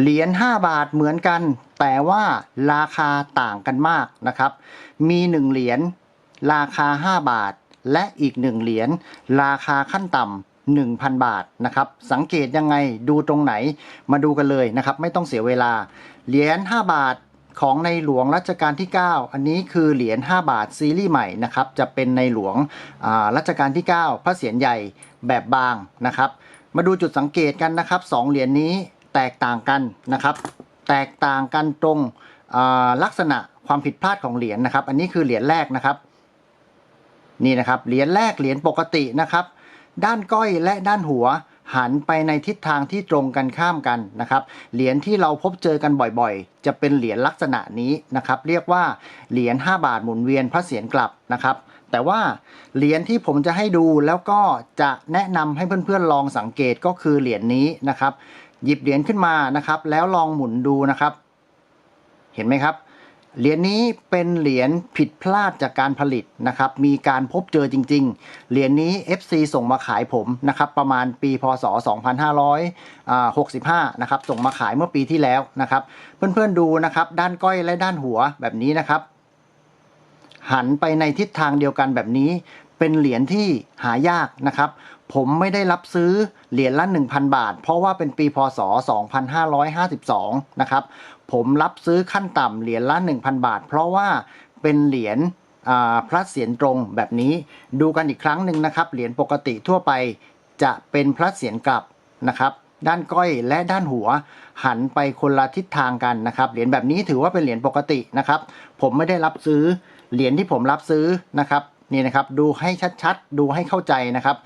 เหรียญ5บาทเหมือนกัน แต่ว่าราคาต่างกันมากนะครับ มี1เหรียญราคา 5 บาท และอีก1เหรียญราคาขั้นต่ำ1,000 บาทนะครับ สังเกตยังไงดูตรงไหนมาดูกันเลยนะครับ ไม่ต้องเสียเวลา เหรียญ5บาทของในหลวงรัชกาลที่ 9 อันนี้คือเหรียญ5บาทซีรีส์ใหม่นะครับ จะเป็นในหลวงรัชกาลที่ 9 พระเศียรใหญ่แบบบางนะครับ มาดูจุดสังเกตกันนะครับสองเหรียญนี้ แตกต่างกันนะครับ แตกต่างกันตรงลักษณะความผิดพลาดของเหรียญนะครับ อันนี้คือเหรียญแรกนะครับ นี่นะครับเหรียญแรกเหรียญปกตินะครับ ด้านก้อยและด้านหัวหันไปในทิศทางที่ตรงกันข้ามกันนะครับ เหรียญที่เราพบเจอกันบ่อยๆ จะเป็นเหรียญลักษณะนี้นะครับ เรียกว่าเหรียญ5บาทหมุนเวียนพระเศียรกลับนะครับ แต่ว่าเหรียญที่ผมจะให้ดูแล้วก็จะแนะนำให้เพื่อนๆลองสังเกตก็คือเหรียญนี้นะครับ หยิบเหรียญขึ้นมานะครับ แล้วลองหมุนดูนะครับ เห็นไหมครับ เหรียญนี้เป็นเหรียญผิดพลาดจากการผลิตนะครับ มีการพบเจอจริง ๆ เหรียญนี้ FC ส่งมาขายผมนะครับ ประมาณปีพศ 2565 นะครับ ส่งมาขายเมื่อปีที่แล้วนะครับ เพื่อนๆดูนะครับ ด้านก้อยและด้านหัวแบบนี้นะครับหันไปในทิศทางเดียวกันแบบนี้ เป็นเหรียญที่หายากนะครับ ผมไม่ได้รับซื้อเหรียญละ 1,000 บาท เพราะว่าเป็นปีพศ 2552 นะครับ ผมรับซื้อขั้นต่ำเหรียญละ 1,000 บาท เพราะว่าเป็นเหรียญอ่าพระเศียรตรงแบบนี้ดูกันอีกครั้งหนึ่งนะครับ เหรียญปกติทั่วไปจะเป็นพระเศียรกลับนะครับด้านก้อยและด้านหัวหันไปคนละทิศทางกันนะครับ เหรียญแบบนี้ถือว่าเป็นเหรียญปกตินะครับ ผมไม่ได้รับซื้อ เหรียญที่ผมรับซื้อนะครับ นี่นะครับดูให้ชัดๆ ดูให้เข้าใจนะครับ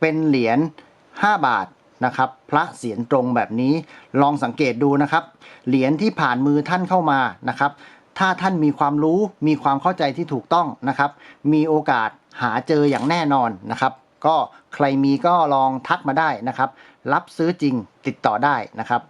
เป็นเหรียญ5บาทนะครับ พระเศียรตรงแบบนี้ลองสังเกตดูนะครับ เหรียญที่ผ่านมือท่านเข้ามานะครับ ถ้าท่านมีความรู้มีความเข้าใจที่ถูกต้องนะครับ มีโอกาสหาเจออย่างแน่นอนนะครับ ก็ใครมีก็ลองทักมาได้นะครับ รับซื้อจริงติดต่อได้นะครับ